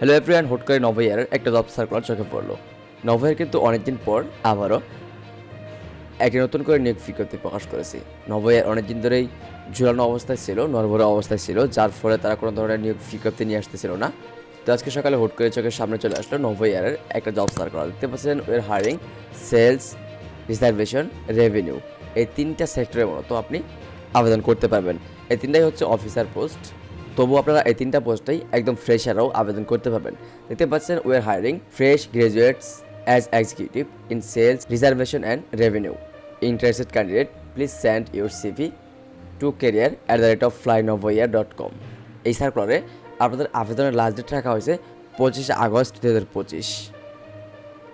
Hello everyone হুট করে নভোয়ারের একটা জব সার্কুলার চোখে পড়ল। নভোয়ার কিন্তু অনেকদিন পর আবারও একটি নতুন করে নিয়োগ বিজ্ঞপ্তি প্রকাশ করেছে। নভোয়ার অনেকদিন ধরেই ঝুলানো অবস্থায় ছিল নরভরা অবস্থায় ছিল, যার ফলে তারা কোনো ধরনের নিয়োগ বিজ্ঞপ্তি নিয়ে আসতেছিল না। তো আজকে সকালে হুট করে চোখের সামনে চলে আসলো নভোয়ারের একটা জব সার্কুলার দেখতে পাচ্ছেন ওয়ের হায়ারিং সেলস রিজার্ভেশন রেভিনিউ এই তিনটা সেক্টরের মতো আপনি আবেদন করতে পারবেন। এই তিনটাই হচ্ছে অফিসার পোস্ট তবু আপনারা এই তিনটা পোস্টেই একদম ফ্রেশারও আবেদন করতে পারবেন। দেখতে পাচ্ছেন we're hiring fresh graduates as executive in sales reservation and revenue interested candidate please send your CV to career at the rate of fly Novoair dot com এই সার্কুলারে আপনাদের আবেদনের লাস্ট ডেট রাখা হয়েছে পঁচিশে আগস্ট দু হাজার পঁচিশ।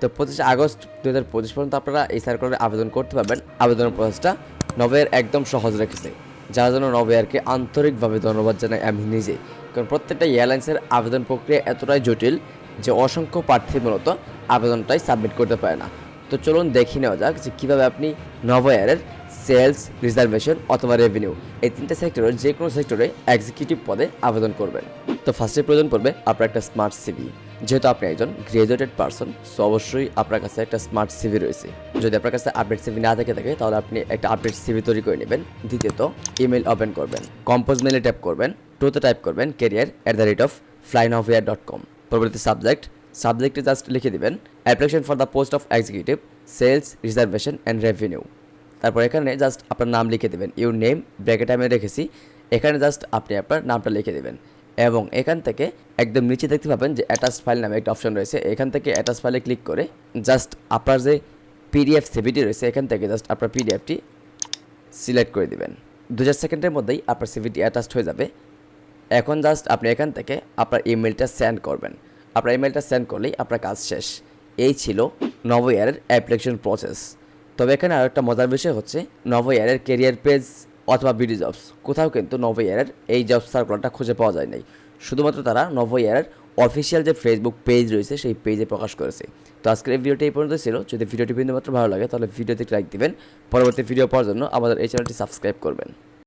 তো পঁচিশে আগস্ট দু হাজার পঁচিশ পর্যন্ত আপনারা এই সার্কুলারে আবেদন করতে পারবেন। আবেদনের প্রসেসটা নভেয়ার একদম সহজ রেখেছে। যার জন্য নভেয়ারকে আন্তরিকভাবে ধন্যবাদ জানাই আমি নিজে। কারণ প্রত্যেকটা এয়ারলাইন্সের আবেদন প্রক্রিয়া এতটাই জটিল যে অসংখ্য প্রার্থী মূলত আবেদনটাই সাবমিট করতে পারে না। তো চলুন দেখি নেওয়া যাক যে কীভাবে আপনি নভোয়ারের সেলস, রিজার্ভেশন অথবা রেভিনিউ এই তিনটা সেক্টরের যে কোনো সেক্টরে এক্সিকিউটিভ পদে আবেদন করবেন। তো ফার্স্টে প্রয়োজন পড়বে আপনার একটা স্মার্ট সিভি যেহেতু আপনি একজন গ্রাজুয়েটেড পার্সন সো অবশ্যই আপনার কাছে একটা স্মার্ট সিভি রয়েছে। যদি আপনার কাছে আপডেট সিভি না থেকে থাকে, তাহলে আপনি একটা আপডেট সিভি তৈরি করে নেবেন। দ্বিতীয়ত ইমেল ওপেন করবেন কম্পোজ মেলে ট্যাপ করবেন, টুতে টাইপ করবেন career at the rate of ফ্লাইন of ফ্লাইনভিয়ার ডট কম পরবর্তী সাবজেক্ট সাবজেক্টে জাস্ট লিখে দেবেন application for the post of executive sales reservation and revenue তারপর এখানে জাস্ট আপনার নাম লিখে দেবেন ইউর নেম ব্র্যাকেট আমি রেখেছি। এখানে জাস্ট আপনি আপনার নামটা লিখে দেবেন। এবং এখান থেকে একদম নিচে দেখতে পাবেন যে অ্যাটাচ ফাইল নামে একটা অপশন রয়েছে। এখান থেকে অ্যাটাচ ফাইলে ক্লিক করে জাস্ট আপনার যে পিডিএফ সিভিটি রয়েছে, এখান থেকে জাস্ট আপনার পিডিএফটি সিলেক্ট করে দিবেন। দু সেকেন্ডের মধ্যেই আপনার সিভিটি অ্যাটাচড হয়ে যাবে। এখন জাস্ট আপনি এখান থেকে আপনার ইমেলটা সেন্ড করবেন। আপনার ইমেলটা সেন্ড করলেই আপনার কাজ শেষ। এই ছিল নব ইয়ারের অ্যাপ্লিকেশন প্রসেস তবে এখানে আরও একটা মজার বিষয় হচ্ছে, নব ইয়ারের কেরিয়ার পেজ অথবা বিডি জবস কোথাও কিন্তু নব ইয়ারের এই জব সার্কুলারটা খুঁজে পাওয়া যায় নাই। শুধুমাত্র তারা নভো ইয়ারের অফিসিয়াল যে ফেসবুক পেজ রয়েছে, সেই পেজে প্রকাশ করেছে। তো আজকের এই ভিডিওটি এই পর্যন্ত ছিল। যদি ভিডিওটি বিন্দুমাত্র ভালো লাগে, তাহলে ভিডিওতে লাইক দিবেন। পরবর্তী ভিডিও পাওয়ার জন্য আমাদের এই চ্যানেলটি সাবস্ক্রাইব করবেন।